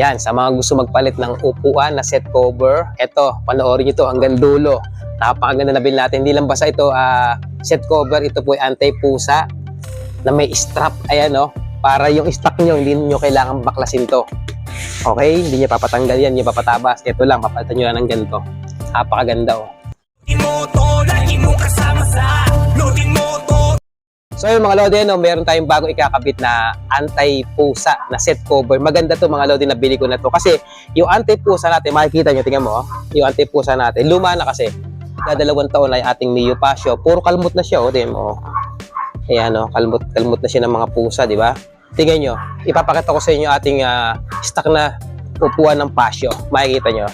Yan, sa mga gusto magpalit ng upuan na set cover, eto, panoorin nyo to hanggang dulo. Napakaganda na bill natin. Hindi lang basta ito ah, set cover, ito po ay anti-pusa na may strap. Ayan, no? Para yung stock nyo, hindi nyo kailangan baklasin to. Okay? Hindi nyo papatanggal yan, hindi nyo papatabas. Ito lang, papalitan nyo lang ng ganito. Napakaganda, oh. So yun mga Lodi, no, meron tayong bagong ikakabit na anti-pusa na set cover. Maganda to mga Lodi, nabili ko na to. Kasi yung anti-pusa natin, makikita nyo, tingnan mo, oh, yung anti-pusa natin, luma na kasi. Dadalawang taon na yung ating Mio Pasio. Puro kalmot na siya, oh, tingnan mo. oh. Ayan, oh, kalmot, kalmot na siya ng mga pusa, di ba? Tingnan nyo, ipapakita ko sa inyo ating ah, stock na upuan ng Pasio. Makikita nyo,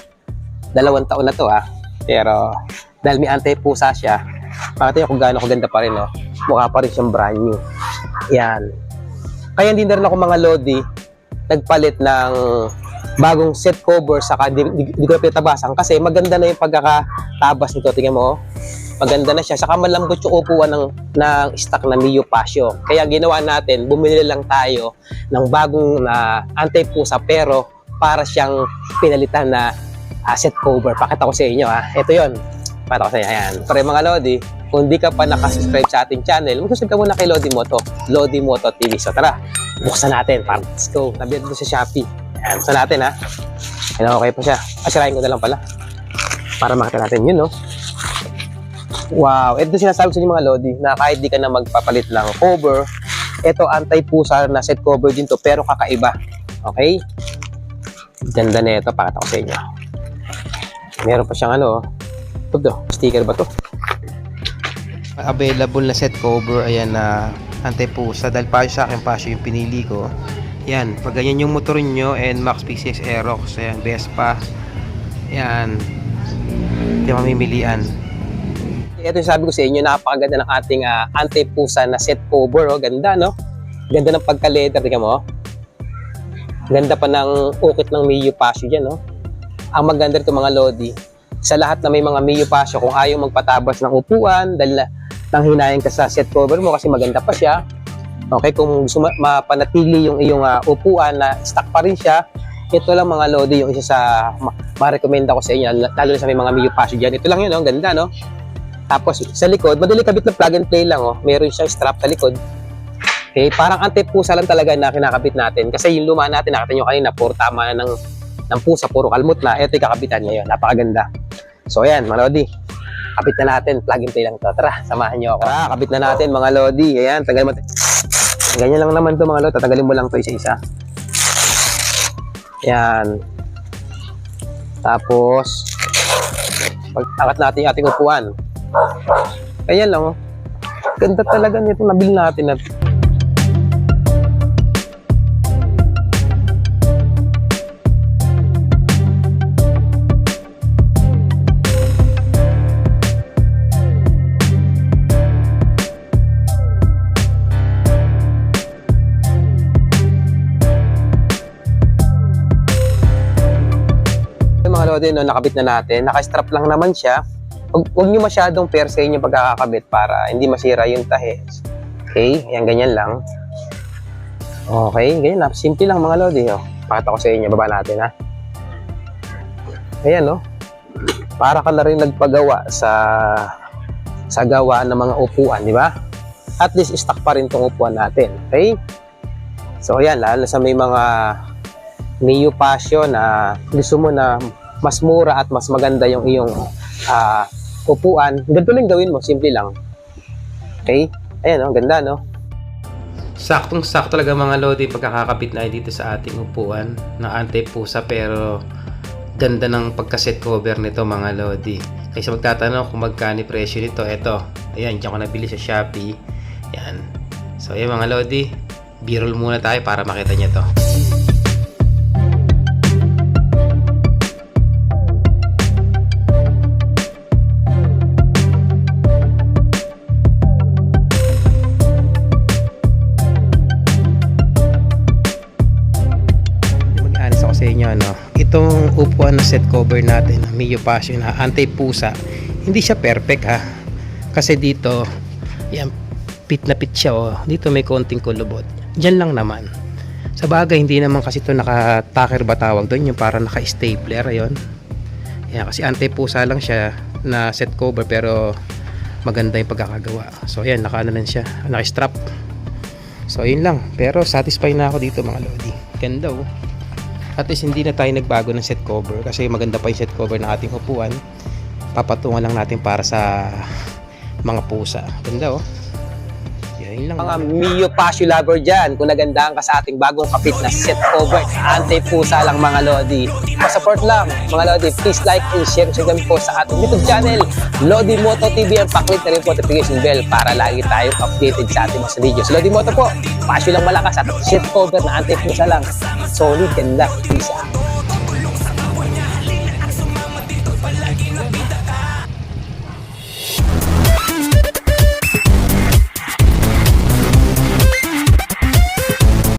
dalawang taon na to, ha. Pero, dahil may anti-pusa siya, pakita nyo kung gaano kaganda pa rin, oh mukha pa rin siyang brand new. Yan. Kaya hindi na rin ako mga Lodi nagpalit ng bagong set cover saka di, di, ko na pinatabasan kasi maganda na yung pagkakatabas nito. Tingnan mo, oh. maganda na siya. Saka malambot yung upuan ng, ng stock na Mio Pasio. Kaya ginawa natin, bumili lang tayo ng bagong na anti-pusa pero para siyang pinalitan na ah, set cover. Pakita ko sa inyo ha. Ito yon. Pakita ko sa inyo. Ayan. Para mga Lodi, kung di ka pa nakasubscribe sa ating channel, mag-subscribe ka muna kay Lodi Moto, Lodi Moto TV. So tara, buksan natin. Para, let's go. Nabiyad mo sa Shopee. Ayan, buksan natin ha. Ayan, okay pa siya. Asirahin ko na lang pala. Para makita natin yun, no? Wow, ito sinasabi sa inyo mga Lodi na kahit di ka na magpapalit ng cover, ito anti-pusa na set cover din to pero kakaiba. Okay? Ganda na ito, pakita ko sa inyo. Meron pa siyang ano. Ito to, sticker ba to? available na set cover ayan na anti-pusa dahil pa sa akin pasyo yung pinili ko yan pag ganyan yung motor nyo and Max PCX Aerox ayan Vespa yan hindi mamimilian Ito yung sabi ko sa inyo, napakaganda ng ating ah, anti-pusa na set cover. Oh. Ganda, no? Ganda ng pagka-leather. Tingnan mo. oh. Ganda pa ng ukit ng Mio Pasio dyan, no? Ang maganda rito mga Lodi, sa lahat na may mga Mio Pasio, kung ayaw magpatabas ng upuan, dahil na- nang hinayin ka sa set cover mo kasi maganda pa siya. Okay, kung gusto ma- mapanatili yung iyong ah, upuan na stock pa rin siya, ito lang mga Lodi, yung isa sa ma- ma-recommend ako sa inyo, lalo na sa may mga Mio Pasio dyan. Ito lang yun? Ang ganda, no? Tapos sa likod, madali kabit na plug and play lang oh. Meron siyang strap sa likod. Okay, parang anti-pusa lang talaga na kinakabit natin. Kasi yung luma natin, nakita nyo kanina, puro tama na ng, ng pusa, puro kalmot na. Ito yung kakabitan niya yun. Napakaganda. So ayan, mga Lodi. Kabit na natin. Plug and play lang to. Tara, samahan nyo ako. Tara, kabit na natin mga Lodi. Ayan, tagal mo. Ganyan lang naman to mga Lodi. Tatagalin mo lang to isa-isa. Ayan. Tapos, pag angat natin yung ating upuan. Ayan lang, oh. Ganda talaga nito. Nabili natin na. Mga lodi, no, nakabit na natin. Naka-strap lang naman siya. Huwag, huwag nyo masyadong perse yung pagkakakabit para hindi masira yung tahe. Okay, yan ganyan lang. Okay, ganyan lang. Simple lang mga lodi. Oh. Pakita ko sa inyo, baba natin ha. Ayan no. Para ka na rin nagpagawa sa sa gawa ng mga upuan, di ba? At least stock pa rin tong upuan natin. Okay? So ayan, lalo sa may mga Mio Passion na gusto mo na mas mura at mas maganda yung iyong ah, upuan, ganito lang gawin mo, simple lang. Okay? Ayan, oh, ganda, no? saktong sakto talaga mga lodi pagkakakabit na dito sa ating upuan. Na anti-pusa pero ganda ng pagka-set cover nito mga lodi. Kaysa magtatanong kung magkano presyo nito eto. Ayan dyan ko nabili sa Shopee. Yan so ayan mga lodi b-roll muna tayo para makita nyo to inyo ano itong upuan na set cover natin Mio Passion na anti-pusa hindi siya perfect ha kasi dito yan pit na pit siya oh. dito may konting kulubot dyan lang naman Sa bagay, hindi naman kasi ito naka-tacker ba tawag doon, yung parang naka-stapler, ayun. Yan, kasi anti-pusa lang siya na set cover pero maganda yung pagkakagawa. So ayan, naka ano lang siya, naka-strap. So ayun lang, pero satisfied na ako dito mga lodi. Ganda oh. At least hindi na tayo nagbago ng set cover kasi maganda pa yung set cover ng ating upuan. Papatungan lang natin para sa mga pusa. Ganda oh. Yan lang. Mga Mio Pasio lover dyan, kung nagandahan ka sa ating bagong kapit na set cover, anti-pusa lang mga Lodi. Pa-support lang mga Lodi, please like and share sa po sa ating YouTube channel, Lodi Moto TV, and paklik na rin po notification bell para lagi tayong updated sa ating mga videos. Lodi Moto po, Pasio lang malakas at set cover na anti-pusa lang. Solid, ganda, peace out.